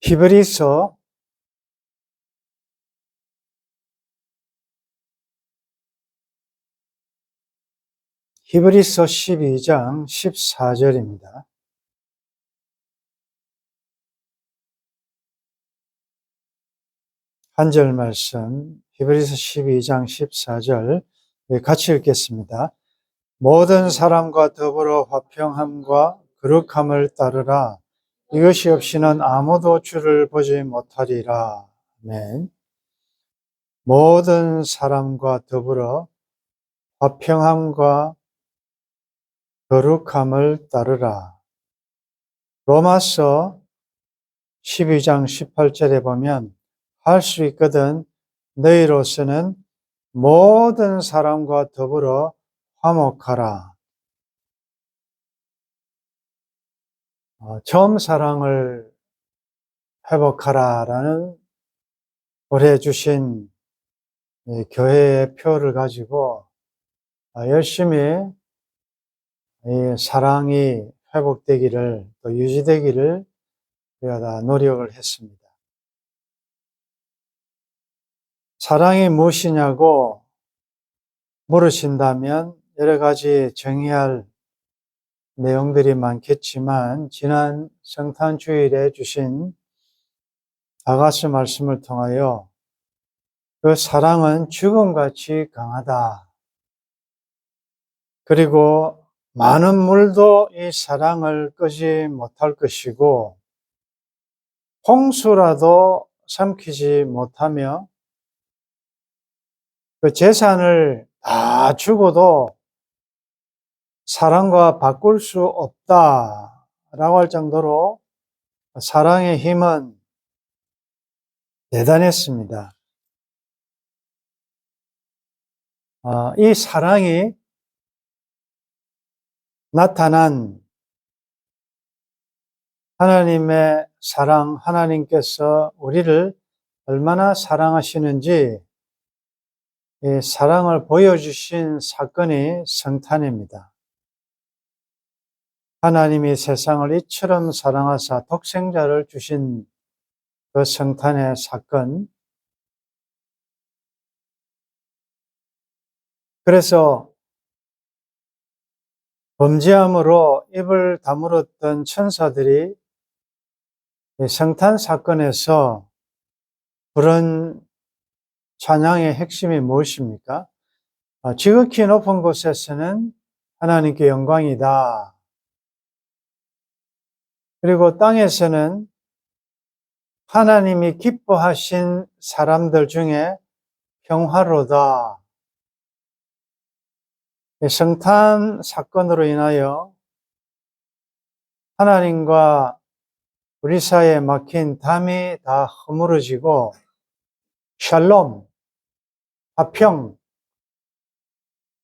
히브리서 히브리서 12장 14절입니다. 한 절 말씀, 히브리서 12장 14절, 네, 같이 읽겠습니다. 모든 사람과 더불어 화평함과 거룩함을 따르라. 이것이 없이는 아무도 주를 보지 못하리라. 아멘. 모든 사람과 더불어 화평함과 거룩함을 따르라. 로마서 12장 18절에 보면 할 수 있거든 너희로서는 모든 사람과 더불어 화목하라. 어, 처음 사랑을 회복하라라는 올해 주신 교회의 표를 가지고 어, 열심히 사랑이 회복되기를 또 유지되기를 우리가 다 노력을 했습니다. 사랑이 무엇이냐고 물으신다면 여러 가지 정의할 내용들이 많겠지만 지난 성탄 주일에 주신 아가스 말씀을 통하여 그 사랑은 죽음같이 강하다. 그리고 많은 물도 이 사랑을 끄지 못할 것이고 홍수라도 삼키지 못하며 그 재산을 다 주고도 사랑과 바꿀 수 없다 라고 할 정도로 사랑의 힘은 대단했습니다. 아, 이 사랑이 나타난 하나님의 사랑, 하나님께서 우리를 얼마나 사랑하시는지 사랑을 보여주신 사건이 성탄입니다. 하나님이 세상을 이처럼 사랑하사 독생자를 주신 그 성탄의 사건. 그래서 범죄함으로 입을 다물었던 천사들이 성탄 사건에서 그런 찬양의 핵심이 무엇입니까? 아, 지극히 높은 곳에서는 하나님께 영광이다. 그리고 땅에서는 하나님이 기뻐하신 사람들 중에 평화로다. 성탄 사건으로 인하여 하나님과 우리 사이에 막힌 담이 다 허물어지고 샬롬, 화평,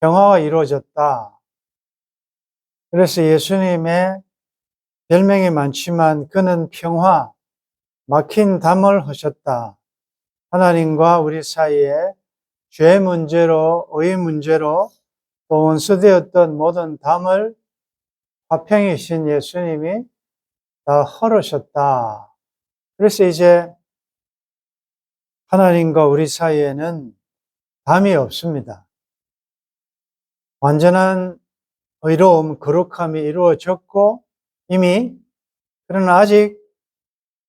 평화가 이루어졌다. 그래서 예수님의 별명이 많지만 그는 평화, 막힌 담을 하셨다. 하나님과 우리 사이에 죄 문제로, 의 문제로 또 원수되었던 모든 담을 화평이신 예수님이 다 헐으셨다. 그래서 이제 하나님과 우리 사이에는 담이 없습니다. 완전한 의로움, 거룩함이 이루어졌고 이미 그러나 아직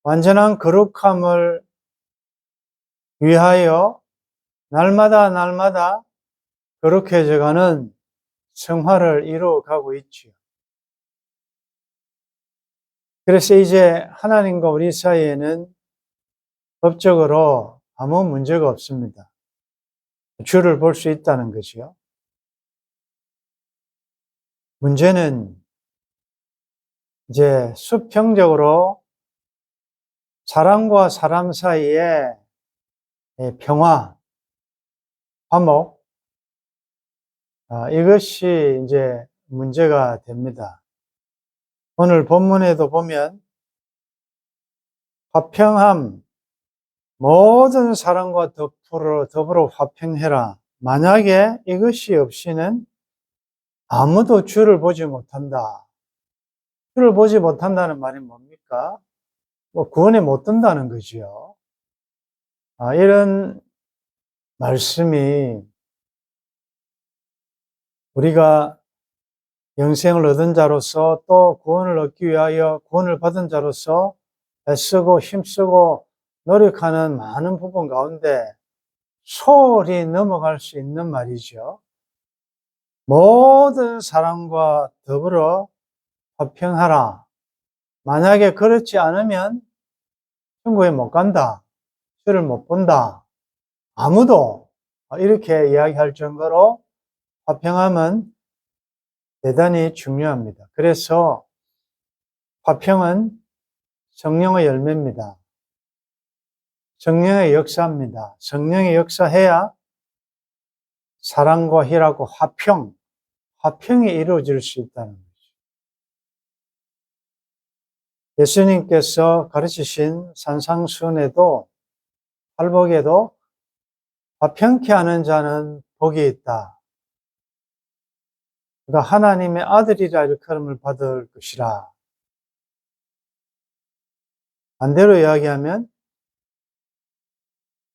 완전한 거룩함을 위하여 날마다 날마다 거룩해져가는 성화를 이루어가고 있지요. 그래서 이제 하나님과 우리 사이에는 법적으로 아무 문제가 없습니다. 주를 볼 수 있다는 것이요. 문제는 이제 수평적으로 사람과 사람 사이에 평화, 화목, 아, 이것이 이제 문제가 됩니다. 오늘 본문에도 보면 화평함, 모든 사람과 더불어, 더불어 화평해라. 만약에 이것이 없이는 아무도 주를 보지 못한다. 주를 보지 못한다는 말이 뭡니까? 뭐 구원에 못 든다는 거지요. 아, 이런 말씀이 우리가 영생을 얻은 자로서 또 구원을 얻기 위하여 구원을 받은 자로서 애쓰고 힘쓰고 노력하는 많은 부분 가운데 소홀히 넘어갈 수 있는 말이죠. 모든 사람과 더불어 화평하라. 만약에 그렇지 않으면 천국에 못 간다. 주를 못 본다. 아무도 이렇게 이야기할 정도로 화평함은 대단히 중요합니다. 그래서 화평은 성령의 열매입니다. 성령의 역사입니다. 성령의 역사해야 사랑과 희락과 화평, 화평이 이루어질 수 있다는 거죠. 예수님께서 가르치신 산상순에도 팔복에도 화평케 하는 자는 복이 있다. 그가 하나님의 아들이라 일컬음을 받을 것이라. 반대로 이야기하면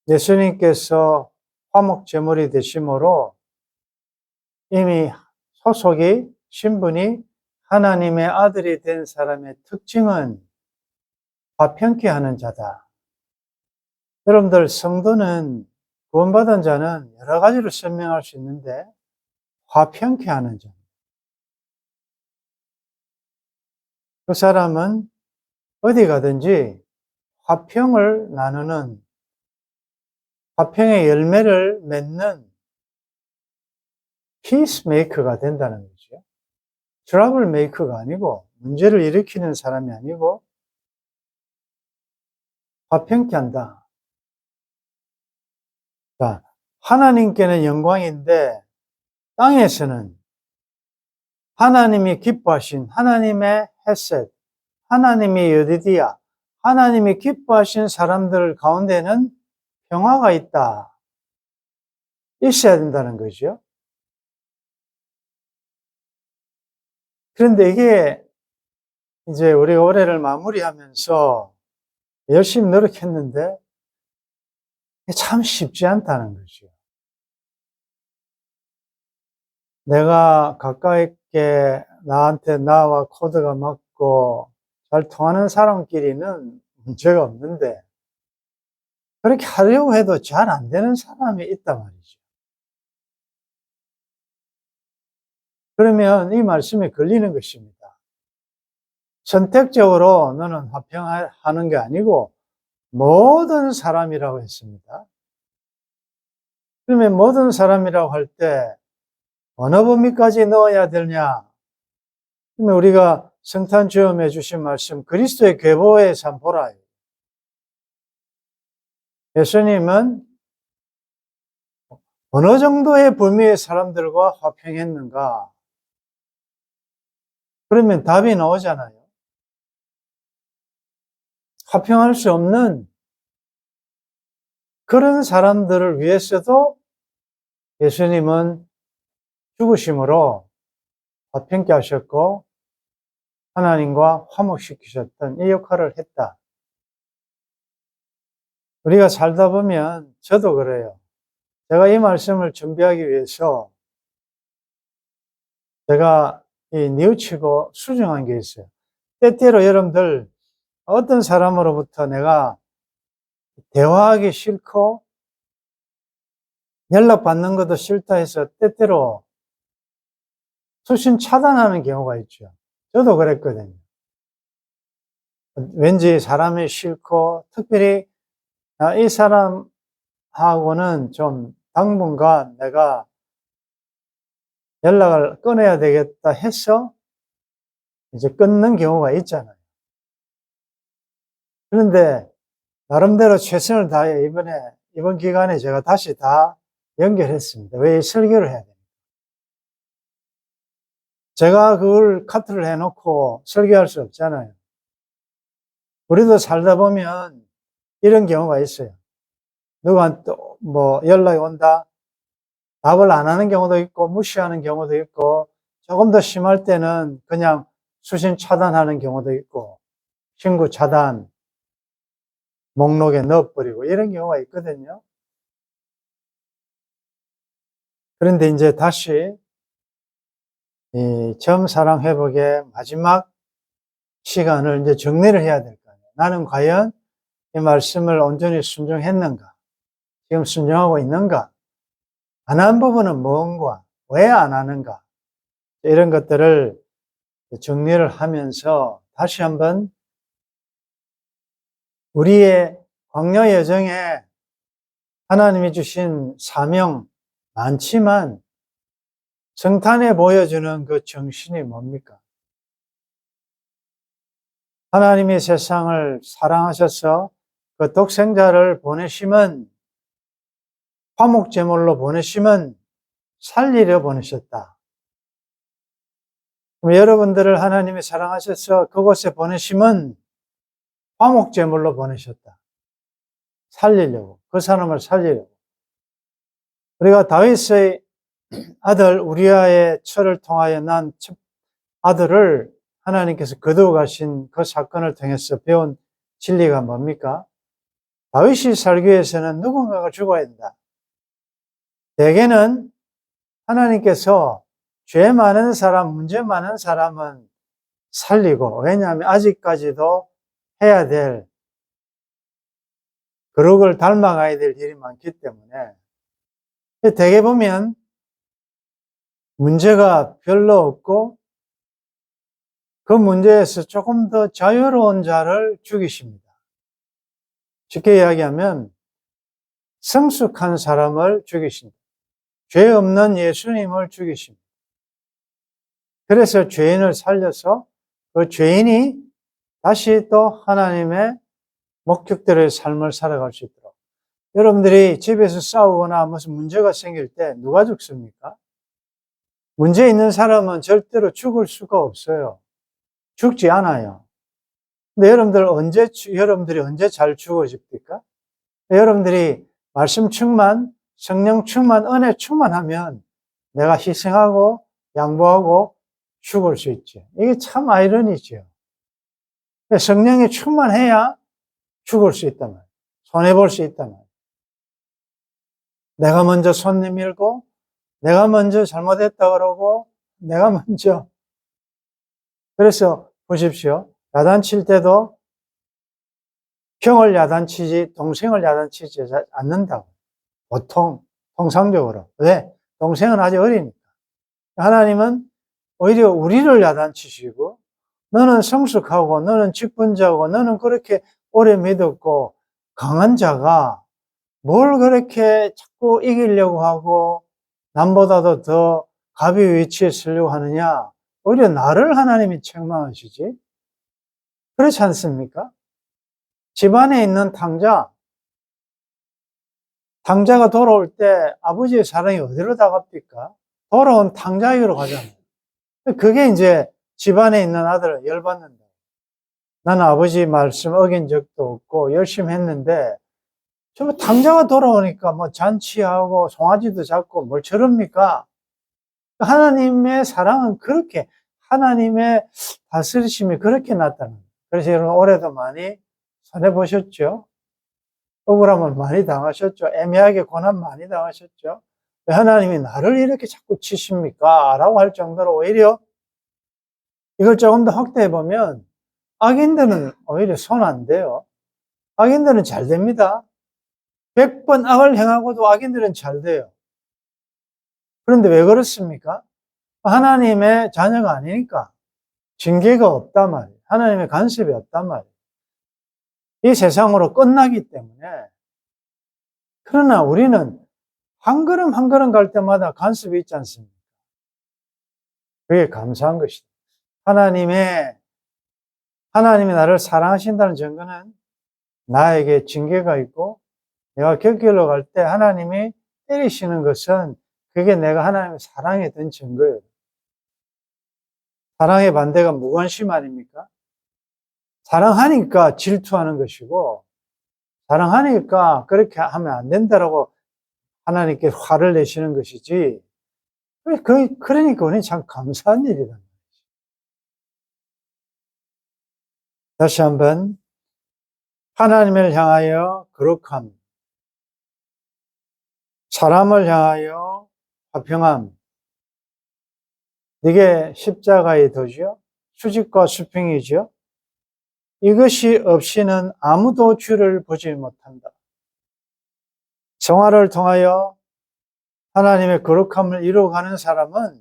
예수님께서 화목 제물이 되심으로 이미 소속이 신분이 하나님의 아들이 된 사람의 특징은 화평케 하는 자다. 여러분들 성도는 구원받은 자는 여러 가지로 설명할 수 있는데 화평케 하는 자. 그 사람은 어디 가든지 화평을 나누는 화평의 열매를 맺는 피스메이커가 된다는 거죠. 트러블 메이커가 아니고 문제를 일으키는 사람이 아니고 화평케 한다. 자, 하나님께는 영광인데 땅에서는 하나님이 기뻐하신 하나님의 햇셋, 하나님의 여디디아, 하나님이 기뻐하신 사람들 가운데는 평화가 있다. 있어야 된다는 거죠. 그런데 이게 이제 우리가 올해를 마무리하면서 열심히 노력했는데 참 쉽지 않다는 거죠. 내가 가까이 있게 나한테 나와 코드가 맞고 잘 통하는 사람끼리는 문제가 없는데 그렇게 하려고 해도 잘 안 되는 사람이 있단 말이죠. 그러면 이 말씀에 걸리는 것입니다. 선택적으로 너는 화평하는 게 아니고 모든 사람이라고 했습니다. 그러면 모든 사람이라고 할 때 어느 범위까지 넣어야 되냐? 그러면 우리가 성탄 주염해 주신 말씀 그리스도의 계보에 참 보라. 예수님은 어느 정도의 범위의 사람들과 화평했는가? 그러면 답이 나오잖아요. 화평할 수 없는 그런 사람들을 위해서도 예수님은 죽으심으로 화평케 하셨고 하나님과 화목시키셨던 이 역할을 했다. 우리가 살다 보면 저도 그래요. 제가 이 말씀을 준비하기 위해서 제가 이 뉘우치고 수정한 게 있어요. 때때로 여러분들 어떤 사람으로부터 내가 대화하기 싫고 연락받는 것도 싫다 해서 때때로 수신 차단하는 경우가 있죠. 저도 그랬거든요. 왠지 사람이 싫고 특별히 아, 이 사람하고는 좀 당분간 내가 연락을 끊어야 되겠다 해서 이제 끊는 경우가 있잖아요. 그런데 나름대로 최선을 다해 이번에 이번 기간에 제가 다시 다 연결했습니다. 왜 설교를 해야 됩니까? 제가 그걸 카트를 해놓고 설교할 수 없잖아요. 우리도 살다 보면 이런 경우가 있어요. 누구한테 뭐 연락이 온다. 답을 안 하는 경우도 있고 무시하는 경우도 있고 조금 더 심할 때는 그냥 수신 차단하는 경우도 있고 친구 차단 목록에 넣어버리고 이런 경우가 있거든요. 그런데 이제 다시 이 점사랑 회복의 마지막 시간을 이제 정리를 해야 될 거 아니에요. 나는 과연 이 말씀을 온전히 순종했는가? 지금 순종하고 있는가? 안 한 부분은 뭔가? 왜 안 하는가? 이런 것들을 정리를 하면서 다시 한번 우리의 광야 여정에 하나님이 주신 사명 많지만 성탄에 보여주는 그 정신이 뭡니까? 하나님이 세상을 사랑하셔서 그 독생자를 보내심은 화목 제물로 보내심은 살리려 보내셨다. 여러분들을 하나님이 사랑하셔서 그곳에 보내심은 화목 제물로 보내셨다. 살리려고. 그 사람을 살리려고. 우리가 다윗의 아들 우리아의 철을 통하여 난 아들을 하나님께서 거두어 가신 그 사건을 통해서 배운 진리가 뭡니까? 다윗이 살기 위해서는 누군가가 죽어야 된다. 대개는 하나님께서 죄 많은 사람, 문제 많은 사람은 살리고, 왜냐하면 아직까지도 해야 될, 그룹을 닮아가야 될 일이 많기 때문에, 대개 보면 문제가 별로 없고, 그 문제에서 조금 더 자유로운 자를 죽이십니다. 쉽게 이야기하면, 성숙한 사람을 죽이십니다. 죄 없는 예수님을 죽이십니다. 그래서 죄인을 살려서 그 죄인이 다시 또 하나님의 목격들의 삶을 살아갈 수 있도록. 여러분들이 집에서 싸우거나 무슨 문제가 생길 때 누가 죽습니까? 문제 있는 사람은 절대로 죽을 수가 없어요. 죽지 않아요. 근데 여러분들 언제, 여러분들이 언제 잘 죽어집니까? 여러분들이 말씀 충만, 성령 충만, 은혜 충만하면 내가 희생하고 양보하고 죽을 수 있지. 이게 참 아이러니죠. 성령이 충만해야 죽을 수 있단 말이에요. 손해볼 수 있단 말이에요. 내가 먼저 손 내밀고, 내가 먼저 잘못했다 그러고, 내가 먼저. 그래서 보십시오. 야단칠 때도 형을 야단치지, 동생을 야단치지 않는다고. 보통, 통상적으로. 왜? 동생은 아직 어리니까. 하나님은 오히려 우리를 야단치시고, 너는 성숙하고, 너는 직분자고, 너는 그렇게 오래 믿었고, 강한 자가 뭘 그렇게 자꾸 이기려고 하고, 남보다도 더 가비 위치에 서려고 하느냐? 오히려 나를 하나님이 책망하시지? 그렇지 않습니까? 집안에 있는 탕자, 탕자가 돌아올 때 아버지의 사랑이 어디로 다 갑니까? 돌아온 탕자에게로 가잖아요. 그게 이제 집안에 있는 아들을 열받는다. 나는 아버지 말씀 어긴 적도 없고 열심히 했는데 저 탕자가 돌아오니까 뭐 잔치하고 송아지도 잡고 뭘 저럽니까? 하나님의 사랑은 그렇게 하나님의 다스리심이 그렇게 나타납니다. 그래서 여러분 올해도 많이 손해 보셨죠? 억울함을 많이 당하셨죠? 애매하게 고난 많이 당하셨죠? 왜 하나님이 나를 이렇게 자꾸 치십니까? 라고 할 정도로 오히려 이걸 조금 더 확대해 보면 악인들은 오히려 손 안 돼요. 악인들은 잘 됩니다. 100번 악을 행하고도 악인들은 잘 돼요. 그런데 왜 그렇습니까? 하나님의 자녀가 아니니까 징계가 없단 말이에요. 하나님의 간섭이 없단 말이에요. 이 세상으로 끝나기 때문에 그러나 우리는 한 걸음 한 걸음 갈 때마다 간섭이 있지 않습니까? 그게 감사한 것이다. 하나님의 하나님이 나를 사랑하신다는 증거는 나에게 징계가 있고 내가 격결로 갈 때 하나님이 때리시는 것은 그게 내가 하나님의 사랑에 든 증거예요. 사랑의 반대가 무관심 아닙니까? 사랑하니까 질투하는 것이고, 사랑하니까 그렇게 하면 안 된다라고 하나님께 화를 내시는 것이지, 그, 그러니까 우리는 참 감사한 일이다. 다시 한번 하나님을 향하여 거룩함, 사람을 향하여 화평함. 이게 십자가의 도죠. 수직과 수평이죠. 이것이 없이는 아무도 주를 보지 못한다. 정화를 통하여 하나님의 거룩함을 이루어가는 사람은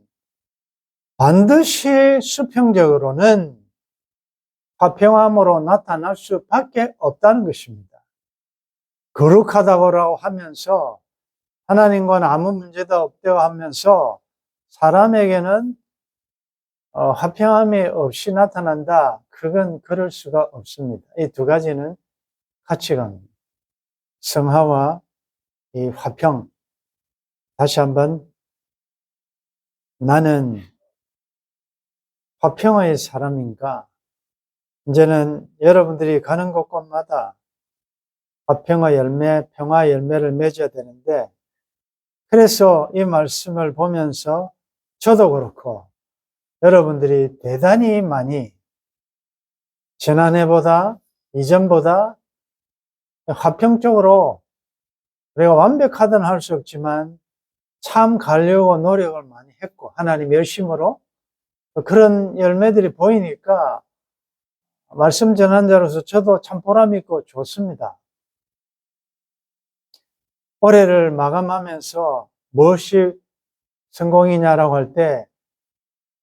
반드시 수평적으로는 화평함으로 나타날 수밖에 없다는 것입니다. 거룩하다고 하면서 하나님과는 아무 문제도 없다고 하면서 사람에게는 어, 화평함이 없이 나타난다. 그건 그럴 수가 없습니다. 이 두 가지는 가치관입니다. 성화와 이 화평. 다시 한번 나는 화평의 사람인가? 이제는 여러분들이 가는 곳곳마다 화평의 열매, 평화의 열매를 맺어야 되는데 그래서 이 말씀을 보면서 저도 그렇고 여러분들이 대단히 많이 지난해보다 이전보다 화평적으로 우리가 완벽하다는 할수 없지만 참 가려고 노력을 많이 했고 하나님 열심으로 그런 열매들이 보이니까 말씀 전환자로서 저도 참 보람 있고 좋습니다. 올해를 마감하면서 무엇이 성공이냐라고 할 때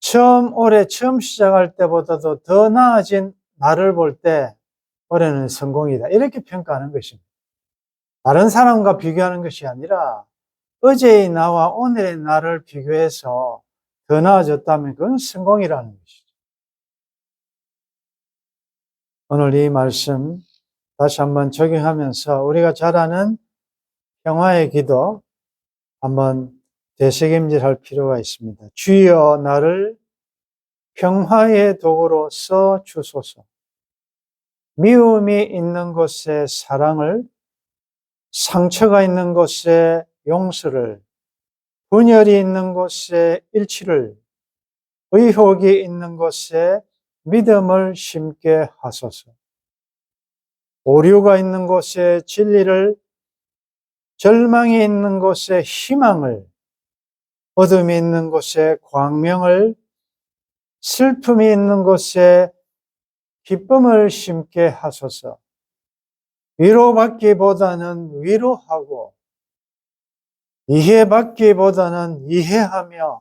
처음 올해 처음 시작할 때보다도 더 나아진 나를 볼 때 올해는 성공이다. 이렇게 평가하는 것입니다. 다른 사람과 비교하는 것이 아니라 어제의 나와 오늘의 나를 비교해서 더 나아졌다면 그건 성공이라는 것이죠. 오늘 이 말씀 다시 한번 적용하면서 우리가 잘 아는 평화의 기도 한번 되새김질할 필요가 있습니다. 주여 나를 평화의 도구로 써 주소서. 미움이 있는 곳에 사랑을, 상처가 있는 곳에 용서를, 분열이 있는 곳에 일치를, 의혹이 있는 곳에 믿음을 심게 하소서. 오류가 있는 곳에 진리를, 절망이 있는 곳에 희망을, 어둠이 있는 곳에 광명을, 슬픔이 있는 곳에 기쁨을 심게 하소서. 위로받기보다는 위로하고, 이해받기보다는 이해하며,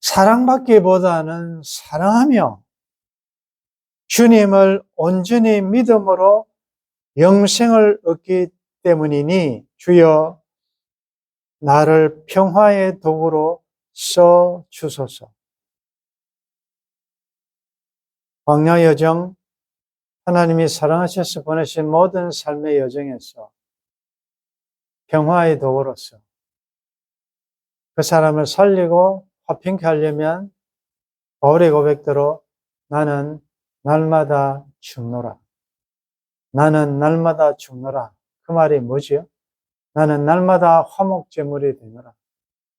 사랑받기보다는 사랑하며, 주님을 온전히 믿음으로 영생을 얻기 때문이니 주여 나를 평화의 도구로 써 주소서. 광야 여정, 하나님이 사랑하셔서 보내신 모든 삶의 여정에서 평화의 도구로서 그 사람을 살리고 화평케 하려면 바울의 고백대로 나는 날마다 죽노라. 나는 날마다 죽노라. 그 말이 뭐지요? 나는 날마다 화목제물이 되노라.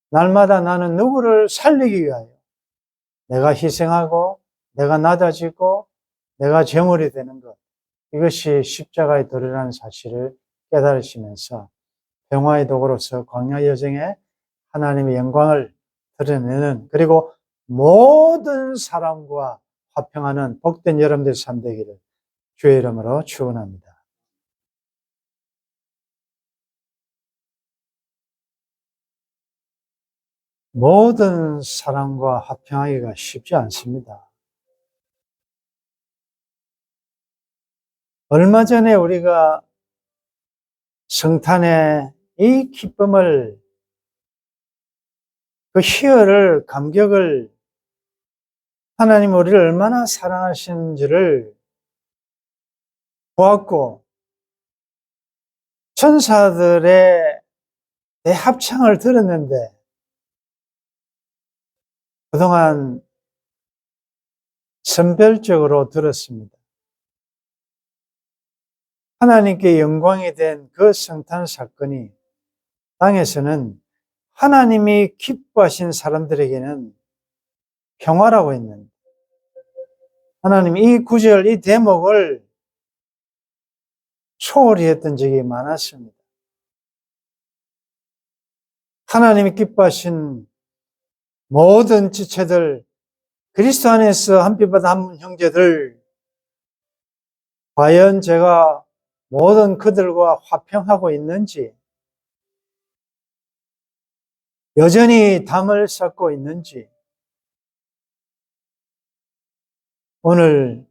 날마다 나는 누구를 살리기 위하여 내가 희생하고 내가 낮아지고 내가 제물이 되는 것. 이것이 십자가의 도리라는 사실을 깨달으시면서 평화의 도구로서 광야 여정에 하나님의 영광을 드러내는 그리고 모든 사람과 화평하는 복된 여러분들 삶 되기를 주의 이름으로 축원합니다. 모든 사람과 화평하기가 쉽지 않습니다. 얼마 전에 우리가 성탄의 이 기쁨을, 그 희열을, 감격을 하나님 우리를 얼마나 사랑하시는지를 보았고, 천사들의 대합창을 들었는데, 그동안 선별적으로 들었습니다. 하나님께 영광이 된 그 성탄 사건이 땅에서는 하나님이 기뻐하신 사람들에게는 평화라고 했는데 하나님 이 구절, 이 대목을 소홀히 했던 적이 많았습니다. 하나님이 기뻐하신 모든 지체들, 그리스도 안에서 한피보다 한 형제들, 과연 제가 모든 그들과 화평하고 있는지, 여전히 담을 쌓고 있는지, 오늘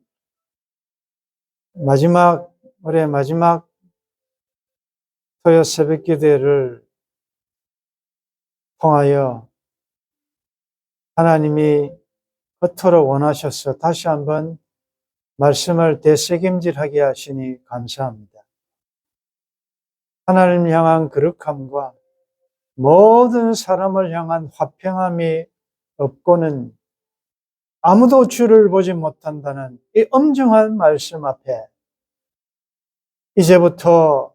마지막, 올해 마지막 토요 새벽 기도를 통하여 하나님이 그토록 원하셔서 다시 한번 말씀을 대책임질하게 하시니 감사합니다. 하나님 향한 거룩함과 모든 사람을 향한 화평함이 없고는 아무도 주를 보지 못한다는 이 엄중한 말씀 앞에 이제부터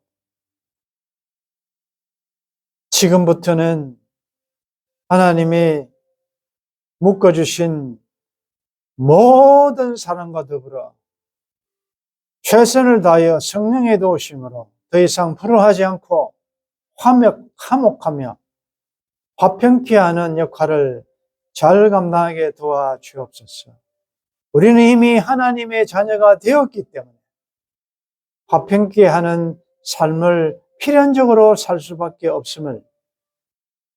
지금부터는 하나님이 묶어주신 모든 사람과 더불어 최선을 다하여 성령의 도우심으로 더 이상 불허하지 않고 화목, 화목하며 화평케 하는 역할을 잘 감당하게 도와 주옵소서. 우리는 이미 하나님의 자녀가 되었기 때문에 화평케 하는 삶을 필연적으로 살 수밖에 없음을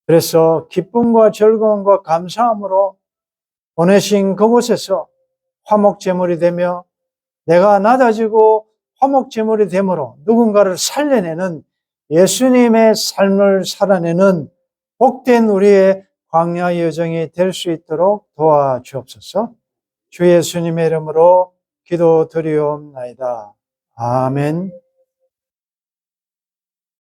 그래서 기쁨과 즐거움과 감사함으로 보내신 그곳에서 화목제물이 되며 내가 낮아지고 화목제물이 되므로 누군가를 살려내는 예수님의 삶을 살아내는 복된 우리의 광야 여정이 될 수 있도록 도와주옵소서. 주 예수님의 이름으로 기도 드리옵나이다. 아멘.